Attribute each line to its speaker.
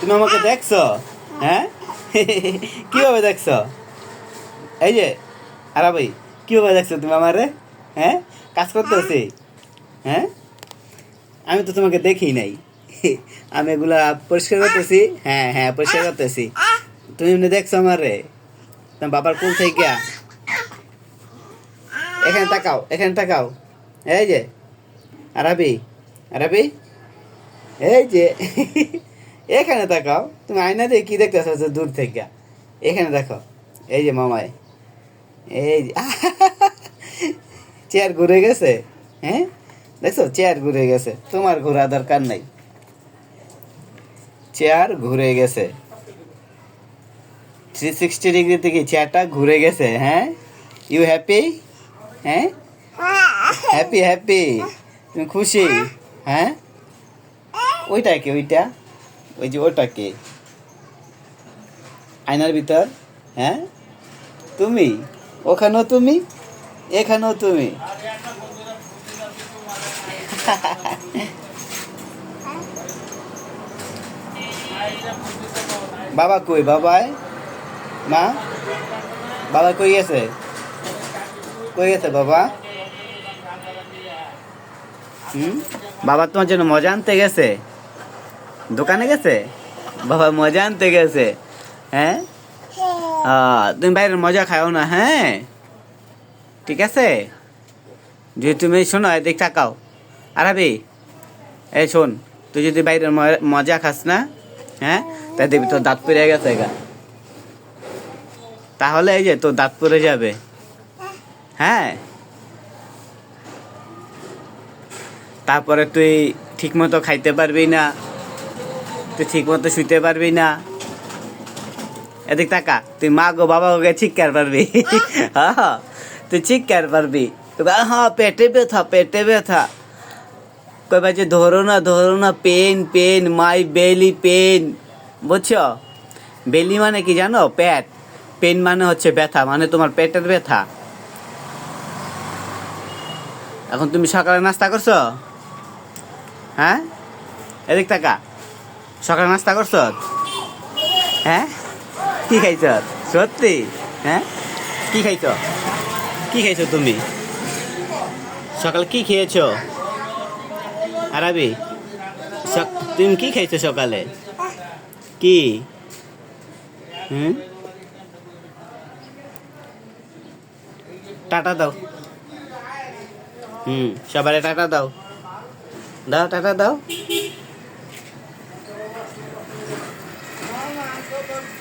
Speaker 1: তুমি আমাকে দেখছ? হ্যাঁ? কীভাবে দেখছ? এই যে, আরা ভাই, কীভাবে দেখছ তুমি আমারে? হ্যাঁ? কাজ করতেছি। হ্যাঁ? আমি তো তোমাকে দেখি নাই। আমি এগুলা পরিষ্কার করতেছি। হ্যাঁ হ্যাঁ পরিষ্কার করতেছি। তুমি এমনি দেখছ আমারে? তোমার বাবার কোল থেকে এখানে তাকাও এখানে তাকাও। এই যে আরাবি আরাবি এই যে এখানে তাকাও তুমি আয়না দিয়ে কি দেখতেছো যে দূর থেকে? এখানে দেখো, এই যে মামাই। এই চেয়ার ঘুরে গেছে হ্যাঁ? দেখছ, চেয়ার ঘুরে গেছে। তোমার ঘোরা দরকার নাই। চেয়ার ঘুরে গেছে। থ্রি সিক্সটি ডিগ্রি থেকে চেয়ারটা ঘুরে গেছে হ্যাঁ? ইউ হ্যাপি হ্যাঁ? হ্যাপি হ্যাপি তুমি খুশি? হ্যাঁ? ওইটা কি, ওইটা? ওই যে ওটা কে আয়নার ভিতর হ্যাঁ? তুমি, ওখানেও তুমি, এখানেও তুমি। বাবা কই, বাবাই? মা? বাবা কই গেছে কই গেছে বাবা? হুম? বাবা তোমার জন্য মজা আনতে গেছে? দোকানে গেছে? বাবা, মজা আনতে গেছে। হ্যাঁ? তুমি বাইরের মজা খাও না হ্যাঁ? ঠিক আছে? যদি তুমি শোনো, এদিক তাকাও। আরাবি, এই শোন, তুই যদি বাইরের মজা খাস না হ্যাঁ? তাই দেখবি তোর দাঁত পড়ে গেছে গা। তাহলে এই যে, তোর দাঁত পড়ে যাবে। হ্যাঁ? তারপরে তুই ঠিক মতো খাইতে পারবি না। তুই ঠিক মতো শুইতে পারবি না। এদিক তাকা তুই মা গো বাবা গো চিৎকার পারবি। হ্যাঁ তুই চিৎকার পারবি। হ্যাঁ পেটে ব্যথা পেটে ব্যথা। কইবা যে ধরো না ধরো না pain pain my belly pain. বুঝছ? বেলি মানে কি জানো? পেট। পেন মানে হচ্ছে ব্যথা মানে তোমার পেটের ব্যথা। এখন তুমি সকালে নাস্তা করছ? হ্যাঁ? এদিক তাকা। সকালে নাস্তা করছ? হ্যাঁ? কি খাইছ? সত্যি? হ্যাঁ? কি খাইছ? কি খাইছো তুমি? সকালে কি খেয়েছ? আরাবি তুমি কি খাইছো সকালে? কি? হুম? টাটা দাও। হুম সবারে টাটা দাও। দাও, টাটা দাও।